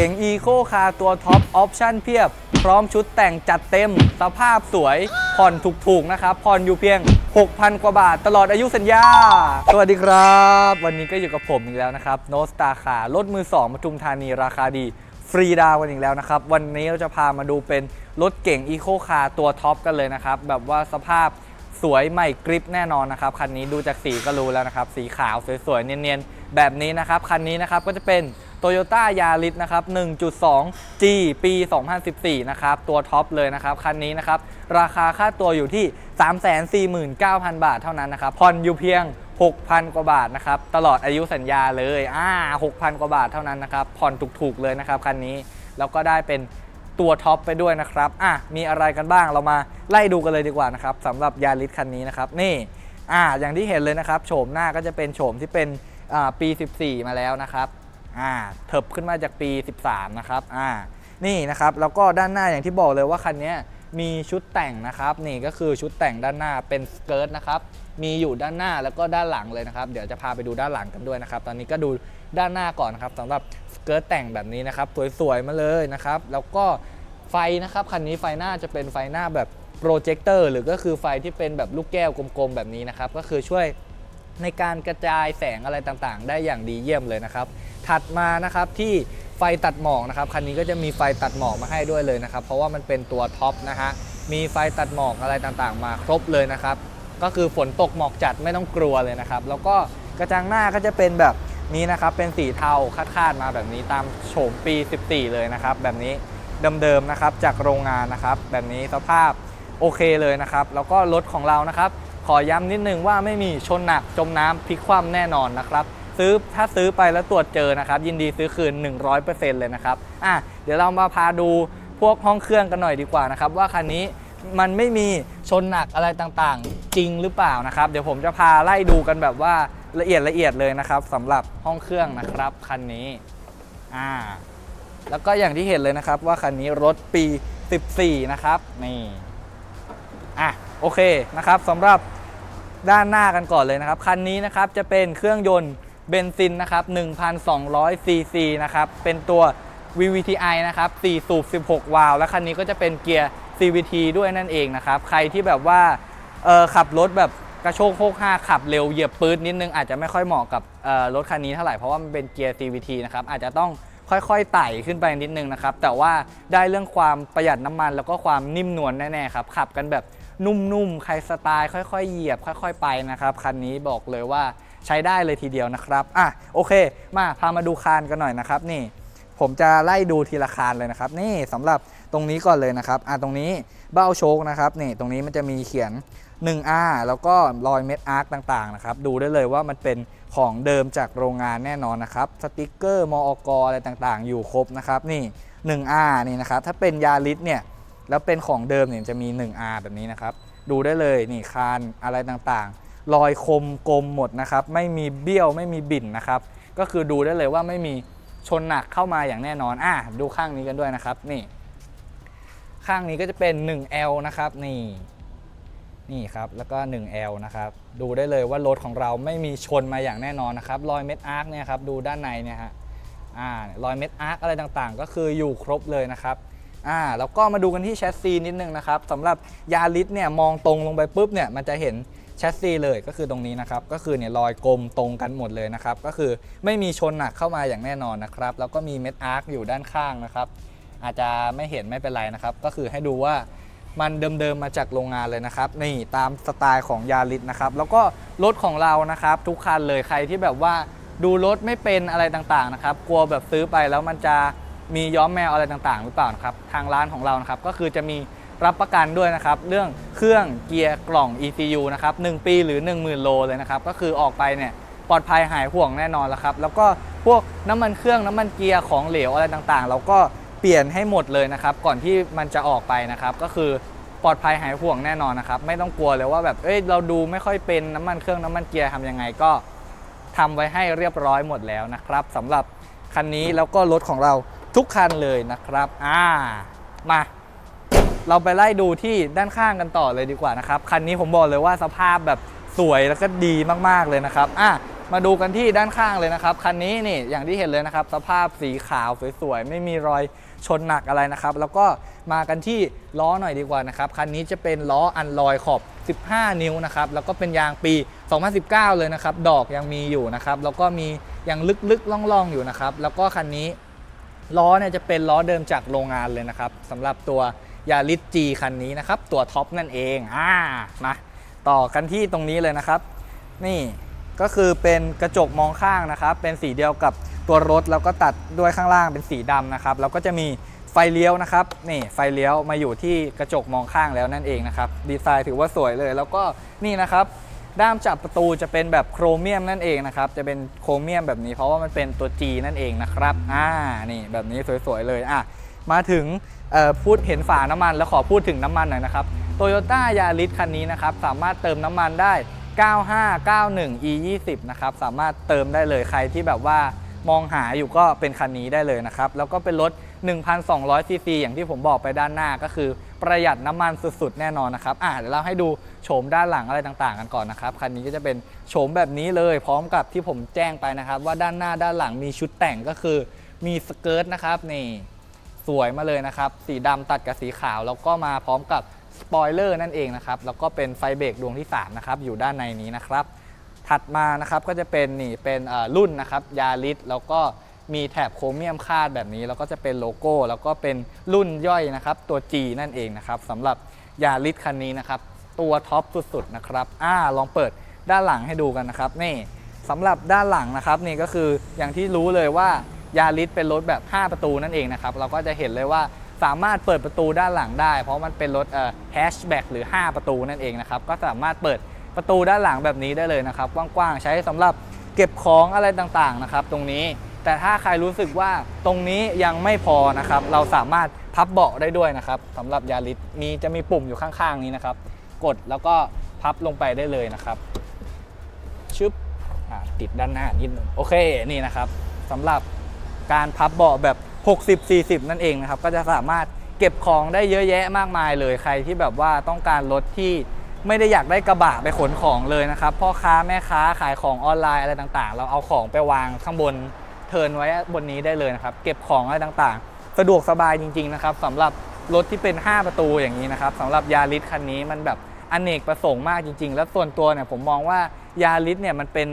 ก๋งอีโคคาตัวท็อปออปชั่นเพียบ พร้อมชุดแต่งจัดเต็ม สภาพสวย ผ่อนถูกๆนะครับ ผ่อนอยู่เพียง 6,000 กว่าบาทตลอดอายุสัญญา สวัสดีครับ วันนี้ก็อยู่กับผมอีกแล้วนะครับโนสตาคารถมือ 2ปทุมธานีราคาดี ฟรีดาวกันอีกแล้วนะครับ วันนี้เราจะพามาดูเป็นรถเก่งอีโคคาตัวท็อปกันเลยนะครับ แบบว่าสภาพสวยใหม่กริปแน่นอนนะครับคันนี้ดูจากสีก็รู้แล้วนะครับ สีขาวสวยๆเนียนๆแบบนี้นะครับคันนี้นะครับก็จะเป็น Toyota Yaris นะครับ 1.2 G ปี 2014 นะครับ ตัวท็อปเลยนะครับ คันนี้นะครับ ราคาค่าตัวอยู่ที่ 349,000 บาทเท่านั้นนะครับ ผ่อนอยู่เพียง 6,000 กว่าบาทนะครับ ตลอดอายุสัญญาเลย อ่า 6,000 กว่าบาทเท่านั้นนะครับ ผ่อนถูกๆเลยนะครับคันนี้ แล้วก็ได้เป็นตัวท็อปไปด้วยนะครับ อะ มีอะไรกันบ้าง เรามาไล่ดูกันเลยดีกว่านะครับสำหรับยาริสคันนี้นะครับ นี่ อ่าอย่างที่เห็นเลยนะครับ โฉมหน้าก็จะเป็นโฉมที่เป็นอ่าปี 14 มาแล้วนะครับ อ่าเถิบขึ้นมาจากปี 13 นะครับอ่านี่นะครับแล้วก็ด้านหน้าอย่างที่บอกเลยว่าคันนี้มีชุดแต่งนะครับ นี่ก็คือชุดแต่งด้านหน้าเป็นสเกิร์ตนะครับมีอยู่ด้านหน้าแล้วก็ด้านหลังเลยนะครับ เดี๋ยวจะพาไปดูด้านหลังกันด้วยนะครับ ตอนนี้ก็ดูด้านหน้าก่อนนะครับสำหรับสเกิร์ตแต่งแบบนี้นะครับ สวยๆมาเลยนะครับ แล้วก็ไฟนะครับคันนี้ไฟหน้าจะเป็นไฟหน้าแบบโปรเจคเตอร์หรือก็คือไฟที่เป็นแบบลูกแก้วกลมๆแบบนี้นะครับ ก็คือช่วย ในการกระจายแสงอะไรต่างๆ ได้อย่างดีเยี่ยมเลยนะครับ ถัดมานะครับที่ไฟตัดหมอกนะครับคันนี้ก็จะมีไฟตัดหมอกมาให้ด้วยเลยนะครับ เพราะว่ามันเป็นตัวท็อปนะฮะมีไฟตัดหมอกอะไรต่างๆ มาครบเลยนะครับ ก็คือฝนตกหมอกจัดไม่ต้องกลัวเลยนะครับ แล้วก็กระจังหน้าก็จะเป็นแบบนี้นะครับ เป็นสีเทาคาดๆมาแบบนี้ตามโฉมปี 14 เลยนะครับ แบบนี้เดิมๆนะครับจากโรงงานนะครับ แบบนี้สภาพโอเคเลยนะครับ แล้วก็รถของเรานะครับ อย้ำนิดนึงว่าไม่มีชนหนักจมน้ำพลิกคว่ำแน่นอนนะครับ ซื้อถ้าซื้อไปแล้วตรวจเจอนะครับ ยินดีซื้อคืน 100%เลยนะครับอะเดี๋ยวเรามาพาดูพวกห้องเครื่องกันหน่อยดีกว่านะครับว่าคันนี้มันไม่มีชนหนักอะไรต่างๆ จริงหรือเปล่านะครับ เดี๋ยวผมจะพาไล่ดูกันแบบว่าละเอียดละเอียดเลยนะครับสำหรับห้องเครื่องนะครับคันนี้อ่าแล้วก็อย่างที่เห็นเลยนะครับว่าคันนี้รถปี 14 นะครับนี่อะโอเคนะครับสำหรับ ด้านหน้ากันก่อนเลยนะครับ คันนี้นะครับจะเป็นเครื่องยนต์เบนซินนะครับ1,200ซีซีนะครับ เป็นตัว VVTi นะครับ 4 สูบ 16 วาล์ว และคันนี้ก็จะเป็นเกียร์ CVT ด้วยนั่นเองนะครับ ใครที่แบบว่าขับรถแบบกระโชกโคกห้าขับเร็วเหยียบปื๊ดนิดนึงอาจจะไม่ค่อยเหมาะกับรถคันนี้เท่าไหร่ เพราะว่ามันเป็นเกียร์ CVT นะครับ อาจจะต้องค่อยๆไต่ขึ้นไปนิดนึงนะครับ แต่ว่าได้เรื่องความประหยัดน้ำมันแล้วก็ความนิ่มนวลแน่ๆครับ ขับกันแบบ นุ่มๆ ใครสไตล์ค่อยๆ เหยียบค่อย ๆ ไปนะครับ คันนี้บอกเลยว่าใช้ได้เลยทีเดียวนะครับ อะโอเค มาพามาดูคานกันหน่อยนะครับ นี่ ผมจะไล่ดูทีละคานเลยนะครับ นี่สำหรับตรงนี้ก่อนเลยนะครับ อะตรงนี้เบ้าโชคนะครับ นี่ตรงนี้มันจะมีเขียน 1R แล้วก็รอยเม็ดอาร์คต่างๆนะครับ ดูได้เลยว่ามันเป็นของเดิมจากโรงงานแน่นอนนะครับ สติกเกอร์มอกอะไรต่างๆ อยู่ครบนะครับ นี่ 1R นี่นะครับ ถ้าเป็นยาลิสเนี่ย แล้วเป็นของเดิมเนี่ยจะมี 1R แบบนี้นะครับ ดูได้เลยนี่คานอะไรต่างๆ รอยคมกลมหมดนะครับ ไม่มีเบี้ยวไม่มีบิ่นนะครับ ก็คือดูได้เลยว่าไม่มีชนหนักเข้ามาอย่างแน่นอนอะดูข้างนี้กันด้วยนะครับนี่ ข้างนี้ก็จะเป็น 1L นะครับนี่นี่ครับแล้วก็ 1L นะครับดูได้เลยว่ารถของเราไม่มีชนมาอย่างแน่นอนนะครับรอยเม็ดอาร์คเนี่ยครับดูด้านในเนี่ยฮะอ่ารอยเม็ดอาร์คอะไรต่างๆ ก็คืออยู่ครบเลยนะครับ อ่าแล้วก็มาดูกันที่แชสซีนิดนึงนะครับสำหรับยาริสเนี่ยมองตรงลงไปปุ๊บเนี่ยมันจะเห็นแชสซีเลยก็คือตรงนี้นะครับก็คือเนี่ยรอยกลมตรงกันหมดเลยนะครับก็คือไม่มีชนหนักเข้ามาอย่างแน่นอนนะครับแล้วก็มีเม็ดอาร์คอยู่ด้านข้างนะครับอาจจะไม่เห็นไม่เป็นไรนะครับก็คือให้ดูว่ามันเดิมๆมาจากโรงงานเลยนะครับนี่ตามสไตล์ของยาริสนะครับแล้วก็รถของเรานะครับทุกคันเลยใครที่แบบว่าดูรถไม่เป็นอะไรต่างๆนะครับกลัวแบบซื้อไปแล้วมันจะ มีย้อมแมวอะไรต่างๆ หรือเปล่านะครับทางร้านของเรานะครับก็คือจะมีรับประกันด้วยนะครับ เรื่องเครื่องเกียร์กล่อง ECU นะครับ1ปีหรือ 10,000 โลเลยนะครับก็คือออกไปเนี่ยปลอดภัยหายห่วงแน่นอนแล้วครับ แล้วก็พวกน้ำมันเครื่องน้ำมันเกียร์ของเหลวอะไรต่างๆ เราก็เปลี่ยนให้หมดเลยนะครับ ก่อนที่มันจะออกไปนะครับ ก็คือปลอดภัยหายห่วงแน่นอนนะครับ ไม่ต้องกลัวเลยว่าแบบเอ้ยเราดูไม่ค่อยเป็นน้ำมันเครื่องน้ำมันเกียร์ทำยังไงก็ทำไว้ให้เรียบร้อยหมดแล้วนะครับสำหรับคันนี้แล้วก็รถของเรา ทุกคันเลยนะครับ อ่า มา เราไปไล่ดูที่ด้านข้างกันต่อเลยดีกว่านะครับ คันนี้ผมบอกเลยว่าสภาพแบบสวยแล้วก็ดีมากๆเลยนะครับ อะ มาดูกันที่ด้านข้างเลยนะครับ คันนี้นี่อย่างที่เห็นเลยนะครับ สภาพสีขาวสวยๆ ไม่มีรอยชนหนักอะไรนะครับ แล้วก็มากันที่ล้อหน่อยดีกว่านะครับ คันนี้จะเป็นล้ออันลอยขอบ 15 นิ้วนะครับ แล้วก็เป็นยางปี 2019 เลยนะครับ ดอกยังมีอยู่นะครับ แล้วก็มียังลึกๆล่องๆอยู่นะครับ แล้วก็คันนี้ ล้อเนี่ยจะเป็นล้อเดิมจากโรงงานเลยนะครับสำหรับตัวยาริสจีคันนี้นะครับ ตัวท็อปนั่นเองอ่ามาต่อกันที่ตรงนี้เลยนะครับ นี่ก็คือเป็นกระจกมองข้างนะครับ เป็นสีเดียวกับตัวรถแล้วก็ตัดด้วยข้างล่างเป็นสีดำนะครับ แล้วก็จะมีไฟเลี้ยวนะครับ นี่ไฟเลี้ยวมาอยู่ที่กระจกมองข้างแล้วนั่นเองนะครับ ดีไซน์ถือว่าสวยเลย แล้วก็นี่นะครับ ด้ามจับประตูจะเป็นแบบโครเมียมนั่นเองนะครับ จะเป็นโครเมียมแบบนี้เพราะว่ามันเป็นตัว G นั่นเองนะครับ อ่า นี่แบบนี้สวยๆเลย อะ มาถึงพูดเห็นฝาน้ำมันแล้วขอพูดถึงน้ำมันหน่อยนะครับโตโยต้ายาริสคันนี้นะครับ สามารถเติมน้ำมันได้ 9591 e 20 นะครับ สามารถเติมได้เลยใครที่แบบว่ามองหาอยู่ก็เป็นคันนี้ได้เลยนะครับ แล้วก็เป็นรถ 1,200 ซีซี อย่างที่ผมบอกไปด้านหน้าก็คือประหยัดน้ำมันสุดๆ แน่นอนนะครับอะเดี๋ยวเราให้ดูโฉมด้านหลังอะไรต่างๆ กันก่อนนะครับคันนี้ก็จะเป็นโฉมแบบนี้เลย พร้อมกับที่ผมแจ้งไปนะครับ ว่าด้านหน้าด้านหลังมีชุดแต่งก็คือมีสเกิร์ตนะครับนี่สวยมาเลยนะครับ สีดำตัดกับสีขาว แล้วก็มาพร้อมกับสปอยเลอร์นั่นเองนะครับแล้วก็เป็นไฟเบรกดวงที่3นะครับอยู่ด้านในนี้นะครับถัดมานะครับก็จะเป็นนี่เป็นรุ่นนะครับยาริสแล้วก็ มีแถบโครเมียมคาดแบบนี้ แล้วก็จะเป็นโลโก้ แล้วก็เป็นรุ่นย่อยนะครับ ตัว G นั่นเองนะครับสำหรับยาริสคันนี้นะครับ ตัวท็อปสุดๆนะครับอ่าลองเปิดด้านหลังให้ดูกันนะครับนี่สำหรับด้านหลังนะครับนี่ก็คืออย่างที่รู้เลยว่ายาริสเป็นรถแบบ 5 ประตูนั่นเองนะครับเราก็จะเห็นเลยว่าสามารถเปิดประตูด้านหลังได้ เพราะมันเป็นรถเอ่อแฮชแบ็กหรือ 5 ประตูนั่นเองนะครับก็สามารถเปิดประตูด้านหลังแบบนี้ได้เลยนะครับกว้างๆใช้สำหรับเก็บของอะไรต่างๆนะครับตรงนี้ แต่ถ้าใครรู้สึกว่าตรงนี้ยังไม่พอนะครับ เราสามารถพับเบาะได้ด้วยนะครับสำหรับยาริสมีจะมีปุ่มอยู่ข้างๆนี้นะครับ กดแล้วก็พับลงไปได้เลยนะครับชึบติดด้านหน้านิดนึงโอเคนี่นะครับสำหรับการพับเบาะแบบ 60-40 นั่นเองนะครับ ก็จะสามารถเก็บของได้เยอะแยะมากมายเลยใครที่แบบว่าต้องการรถที่ไม่ได้อยากได้กระบะไปขนของเลยนะครับพ่อค้าแม่ค้าขายของออนไลน์อะไรต่างๆ เราเอาของไปวางข้างบน เทิร์นไว้บนนี้ได้เลยนะครับ เก็บของอะไรต่างๆ สะดวกสบายจริง ๆ นะครับสำหรับรถที่เป็น 5 ประตูอย่างนี้นะครับสำหรับยาริสคันนี้มันแบบอเนกประสงค์มากจริง ๆ แล้วส่วนตัวเนี่ยผมมองว่ายาริสเนี่ยมันเป็น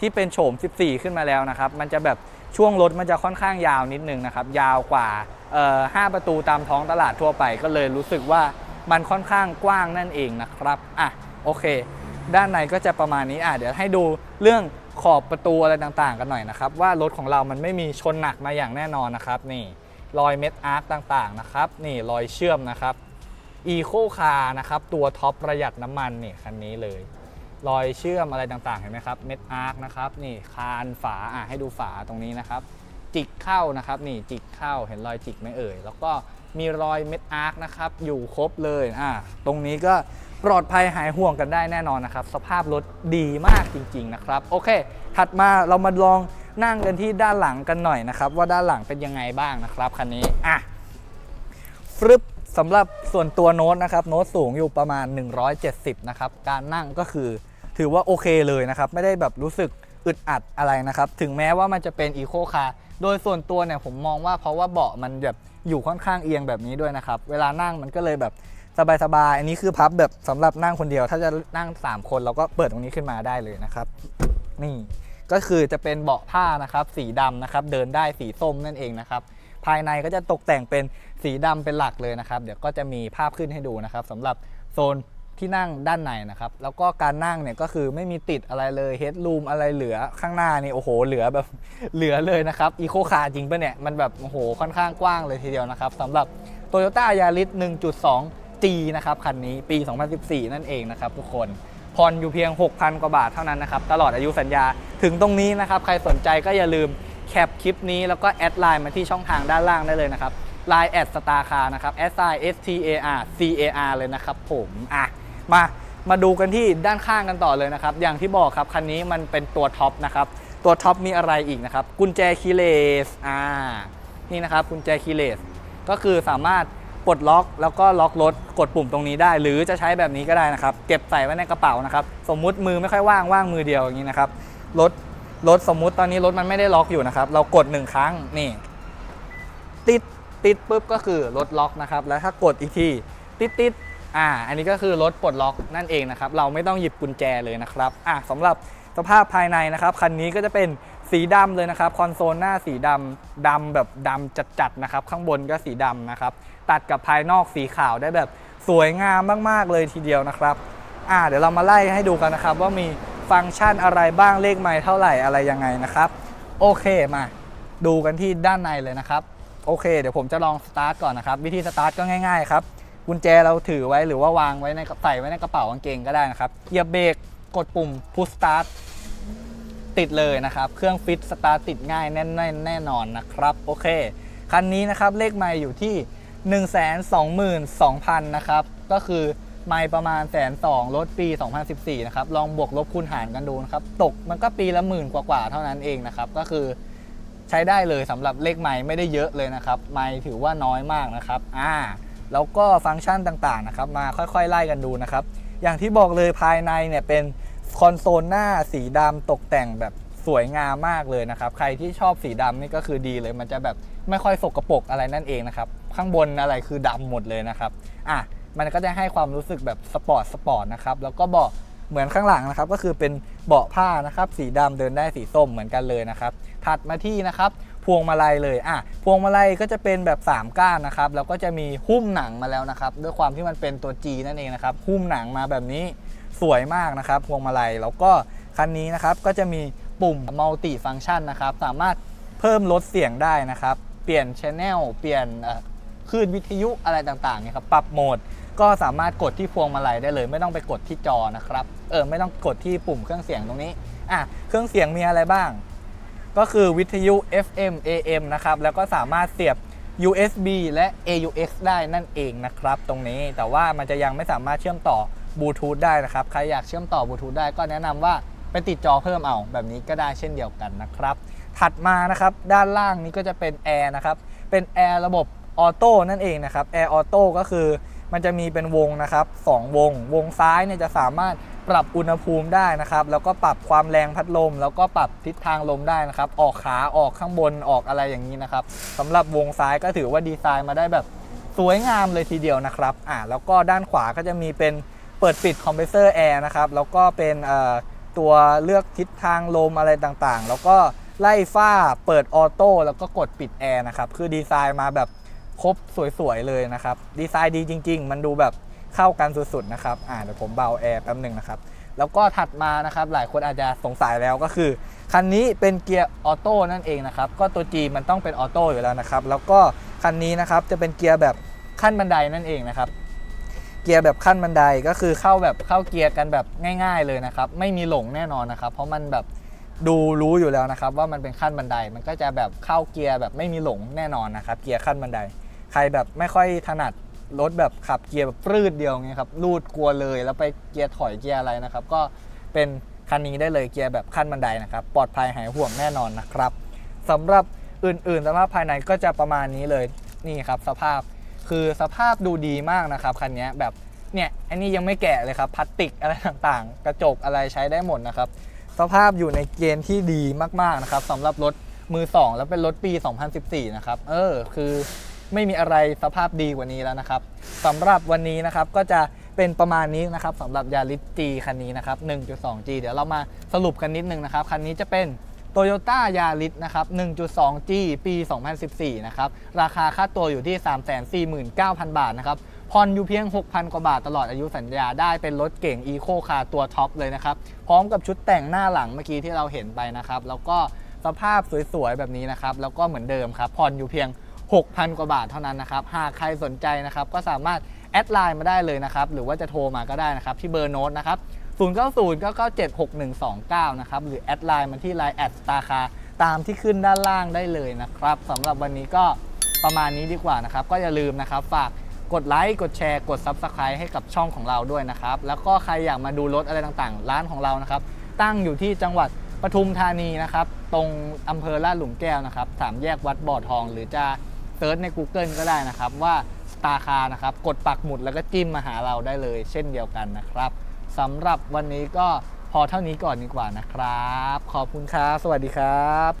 ที่เป็นโฉม 14 ขึ้นมาแล้วนะครับ มันจะแบบช่วงรถมันจะค่อนข้างยาวนิดนึงนะครับ ยาวกว่า 5 ประตูตามท้องตลาดทั่วไปก็เลยรู้สึกว่ามันค่อนข้างกว้างนั่นเองนะครับ อะ โอเค ด้านในก็จะประมาณนี้ อะ เดี๋ยวให้ดูเรื่อง ขอบประตูอะไรต่างๆ กันหน่อยนะครับ ว่ารถของเรามันไม่มีชนหนักมาอย่างแน่นอนนะครับ นี่รอยเม็ดอาร์คต่างๆนะครับ นี่รอยเชื่อมนะครับอีโคคาร์นะครับ ตัวท็อปประหยัดน้ำมันนี่คันนี้เลย รอยเชื่อมอะไรต่างๆ เห็นไหมครับเม็ดอาร์คนะครับ นี่คานฝาอะให้ดูฝาตรงนี้นะครับ จิกเข้านะครับ นี่จิกเข้าเห็นรอยจิกไหมเอ่ย แล้วก็มีรอยเม็ดอาร์คนะครับ อยู่ครบเลยอ่าตรงนี้ก็ ปลอดภัยหายห่วงกันได้แน่นอนนะครับ สภาพรถดีมากจริง ๆ นะครับ โอเค ถัดมาเรามาลองนั่งกันที่ด้านหลังกันหน่อยนะครับ ว่าด้านหลังเป็นยังไงบ้างนะครับคันนี้อะฟรึบสำหรับส่วนตัวโน้ตนะครับโน้ตสูงอยู่ประมาณ 170 นะครับ การนั่งก็คือถือว่าโอเคเลยนะครับ ไม่ได้แบบรู้สึกอึดอัดอะไรนะครับ ถึงแม้ว่ามันจะเป็นอีโคคาร์โดยส่วนตัวเนี่ยผมมองว่าเพราะว่าเบาะมันแบบอยู่ค่อนข้างเอียงแบบนี้ด้วยนะครับ เวลานั่งมันก็เลยแบบ สบายๆ อันนี้คือพับแบบสำหรับนั่งคนเดียว ถ้าจะนั่ง 3 คนเราก็เปิดตรงนี้ขึ้นมาได้เลยนะครับ นี่ก็คือจะเป็นเบาะผ้านะครับ สีดำนะครับ เดินได้สีส้มนั่นเองนะครับ ภายในก็จะตกแต่งเป็นสีดำเป็นหลักเลยนะครับ เดี๋ยวก็จะมีภาพขึ้นให้ดูนะครับสำหรับโซนที่นั่งด้านในนะครับ แล้วก็การนั่งเนี่ยก็คือไม่มีติดอะไรเลยเฮดรูมอะไรเหลือข้างหน้านี่โอ้โห เหลือแบบเหลือเลยนะครับอีโคคาร์จริงปะเนี่ยมันแบบโอ้โหค่อนข้างกว้างเลยทีเดียวนะครับสำหรับ Toyota Yaris 1.2 G นะครับคันนี้ปี 2014 นั่นเองนะครับทุกคนผ่อนอยู่เพียง 6,000 กว่าบาทเท่านั้นนะครับ ตลอดอายุสัญญาถึงตรงนี้นะครับ ใครสนใจก็อย่าลืมแคปคลิปนี้แล้วก็แอดไลน์มาที่ช่องทางด้านล่างได้เลยนะครับ Line แอดสตาร์คานะครับ S I S T A R C A R เลยนะครับผมอะมามาดูกันที่ด้านข้างกันต่อเลยนะครับ อย่างที่บอกครับคันนี้มันเป็นตัวท็อปนะครับ ตัวท็อปมีอะไรอีกนะครับ กุญแจคีเลสอ่านี่นะครับกุญแจคีเลสก็คือสามารถ ปลดล็อก แล้วก็ล็อกรถกดปุ่มตรงนี้ได้ หรือจะใช้แบบนี้ก็ได้นะครับ เก็บใส่ไว้ในกระเป๋านะครับ สมมุติมือไม่ค่อยว่างว่างมือเดียวอย่างนี้นะครับรถรถสมมุติตอนนี้รถมันไม่ได้ล็อกอยู่นะครับ เรากดหนึ่งครั้งนี่ ติดติดปุ๊บก็คือรถล็อกนะครับ แล้วถ้ากดอีกทีติดติดอ่า อันนี้ก็คือรถปลดล็อกนั่นเองนะครับ เราไม่ต้องหยิบกุญแจเลยนะครับ อะสำหรับสภาพภายในนะครับ คันนี้ก็จะเป็น สีดำเลยนะครับ คอนโซลหน้าสีดำดำแบบดำจัดๆนะครับ ข้างบนก็สีดำนะครับ ตัดกับภายนอกสีขาวได้แบบสวยงามมากๆเลยทีเดียวนะครับ อ่า เดี๋ยวเรามาไล่ให้ดูกันนะครับ ว่ามีฟังก์ชันอะไรบ้างเลขไมล์เท่าไหร่อะไรยังไงนะครับ โอเคมา ดูกันที่ด้านในเลยนะครับ โอเค เดี๋ยวผมจะลองสตาร์ทก่อนนะครับ วิธีสตาร์ทก็ง่ายๆครับกุญแจเราถือไว้หรือว่าวางไว้ในใส่ไว้ในกระเป๋ากางเกงก็ได้นะครับเหยียบเบรกกดปุ่ม push start ติดเลยนะครับ เครื่องฟิตสตาร์ติดง่ายแน่นๆแน่นอนนะครับ โอเค คันนี้นะครับเลขไมล์อยู่ที่ 122,000 นะครับ ก็คือไมล์ประมาณแสนสองลดปี 2014 นะครับ ลองบวกลบคูณหารกันดูนะครับ ตกมันก็ปีละหมื่นกว่าๆเท่านั้นเองนะครับ ก็คือใช้ได้เลยสำหรับเลขไมล์ไม่ได้เยอะเลยนะครับ ไมล์ถือว่าน้อยมากนะครับ อ่า แล้วก็ฟังก์ชันต่างๆนะครับ มาค่อยๆไล่กันดูนะครับ อย่างที่บอกเลยภายในเนี่ยเป็น คอนโซลหน้าสีดำตกแต่งแบบสวยงามมากเลยนะครับ ใครที่ชอบสีดำนี่ก็คือดีเลย มันจะแบบไม่ค่อยสกปรกอะไรนั่นเองนะครับ ข้างบนอะไรคือดำหมดเลยนะครับ อะ มันก็จะให้ความรู้สึกแบบสปอร์ตสปอร์ตนะครับ แล้วก็เบาะเหมือนข้างหลังนะครับ ก็คือเป็นเบาะผ้านะครับ สีดำเดินได้สีส้มเหมือนกันเลยนะครับ ถัดมาที่นะครับ พวงมาลัยเลย อะ พวงมาลัยก็จะเป็นแบบ 3 ก้านนะครับ แล้วก็จะมีหุ้มหนังมาแล้วนะครับ ด้วยความที่มันเป็นตัว G นั่นเองนะครับ หุ้มหนังมาแบบนี้ สวยมากนะครับพวงมาลัยแล้วก็คันนี้นะครับก็จะมีปุ่มมัลติฟัง c t ชันนะครับ สามารถเพิ่มลดเสียงได้นะครับ เปลี่ยนช anel เปลี่ยนคลื่นวิทยุอะไรต่างๆเนี่ยครับปรับโหมดก็สามารถกดที่พวงมาลัยได้เลย ไม่ต้องไปกดที่จอนะครับเออไม่ต้องกดที่ปุ่มเครื่องเสียงตรงนี้อะเครื่องเสียงมีอะไรบ้าง ก็คือวิทยุ FM AM นะครับแล้วก็สามารถเสียบ USB และ AUX ได้นั่นเองนะครับ ตรงนี้แต่ว่ามันจะยังไม่สามารถเชื่อมต่อ บลูทูธได้นะครับ ใครอยากเชื่อมต่อบลูทูธได้ก็แนะนำว่าไปติดจอเพิ่มเอาแบบนี้ก็ได้เช่นเดียวกันนะครับ ถัดมานะครับด้านล่างนี้ก็จะเป็นแอร์นะครับ เป็นแอร์ระบบออโต้นั่นเองนะครับแอร์ออโต้ก็คือมันจะมีเป็นวงนะครับสองวง วงซ้ายเนี่ยจะสามารถปรับอุณหภูมิได้นะครับ แล้วก็ปรับความแรงพัดลม แล้วก็ปรับทิศทางลมได้นะครับ ออกขาออกข้างบนออกอะไรอย่างนี้นะครับสำหรับวงซ้ายก็ถือว่าดีไซน์มาได้แบบสวยงามเลยทีเดียวนะครับ อ่าแล้วก็ด้านขวาก็จะมีเป็น เปิดปิดคอมเพรสเซอร์แอร์นะครับแล้วก็เป็นตัวเลือกทิศทางลมอะไรต่างๆ แล้วก็ไล่ฝ้าเปิดออโต้แล้วก็กดปิดแอร์นะครับคือดีไซน์มาแบบครบสวยๆเลยนะครับดีไซน์ดีจริง ๆ มันดูแบบเข้ากันสุดๆนะครับอ่าเดี๋ยวผมเบาแอร์แป๊บหนึ่งนะครับแล้วก็ถัดมานะครับหลายคนอาจจะสงสัยแล้วก็คือ คันนี้เป็นเกียร์ออโต้นั่นเองนะครับก็ตัว G มันต้องเป็นออโต้อยู่แล้วนะครับแล้วก็คันนี้นะครับจะเป็นเกียร์แบบขั้นบันไดนั่นเองนะครับ เกียร์แบบขั้นบันไดก็คือเข้าแบบเข้าเกียร์กันแบบง่าย ๆเลยนะครับ ไม่มีหลงแน่นอนนะครับ เพราะมันแบบดูรู้อยู่แล้วนะครับ ว่ามันเป็นขั้นบันไดมันก็จะแบบเข้าเกียร์แบบไม่มีหลงแน่นอนนะครับ เกียร์ขั้นบันได ใครแบบไม่ค่อยถนัดรถแบบขับเกียร์แบบปรืดเดียวเงี้ยครับลูดกลัวเลยแล้วไปเกียร์ถอยเกียร์อะไรนะครับ ก็เป็นคันนี้ได้เลยเกียร์แบบขั้นบันไดนะครับ ปลอดภัยหายห่วงแน่นอนนะครับสำหรับอื่นๆสภาพภายในก็จะประมาณนี้เลยนี่ครับ สภาพ คือสภาพดูดีมากนะครับคันนี้แบบเนี่ยอันนี้ยังไม่แกะเลยครับพลาสติกอะไรต่างๆ กระจกอะไรใช้ได้หมดนะครับ สภาพอยู่ในเกณฑ์ที่ดีมากๆนะครับสำหรับรถมือ 2 แล้วเป็นรถปี 2014 นะครับ เออ คือไม่มีอะไรสภาพดีกว่านี้แล้วนะครับสำหรับวันนี้นะครับก็จะเป็นประมาณนี้นะครับสำหรับยาริส G คันนี้นะครับ 1.2G เดี๋ยวเรามาสรุปกันนิดนึงนะครับ คันนี้จะเป็น Toyota Yaris นะครับ 1.2G ปี 2014 นะครับ ราคาค่าตัวอยู่ที่ 349,000 บาทนะครับ ผ่อนอยู่เพียง 6,000 กว่าบาทตลอดอายุสัญญาได้เป็นรถเก่ง Eco Car ตัวท็อปเลยนะครับ พร้อมกับชุดแต่งหน้าหลังเมื่อกี้ที่เราเห็นไปนะครับ แล้วก็สภาพสวยๆ แบบนี้นะครับ แล้วก็เหมือนเดิมครับ ผ่อนอยู่เพียง 6,000 กว่าบาทเท่านั้นนะครับ หากใครสนใจนะครับ ก็สามารถแอดไลน์มาได้เลยนะครับ หรือว่าจะโทรมาก็ได้นะครับที่เบอร์โน้ตนะครับ 0 9 0 9 9 7 6 1 2 9 นะครับ หรือแอดไลน์มาที่ไลน์แอดสตาร์คาตามที่ขึ้นด้านล่างได้เลยนะครับสำหรับวันนี้ก็ประมาณนี้ดีกว่านะครับ ก็อย่าลืมนะครับ ฝากกดไลค์ กดแชร์ กด Subscribe ให้กับช่องของเราด้วยนะครับ แล้วก็ใครอยากมาดูรถอะไรต่างๆ ร้านของเรานะครับ ตั้งอยู่ที่จังหวัดปทุมธานีนะครับ ตรงอำเภอลาดหลุมแก้วนะครับสามแยกวัดบ่อทอง หรือจะเซิร์ชใน Google ก็ได้นะครับว่าสตาร์คานะครับ กดปักหมุดแล้วก็จิ้มมาหาเราได้เลย เช่นเดียวกันนะครับ สำหรับวันนี้ก็พอเท่านี้ก่อนดีกว่านะครับ ขอบคุณครับ สวัสดีครับ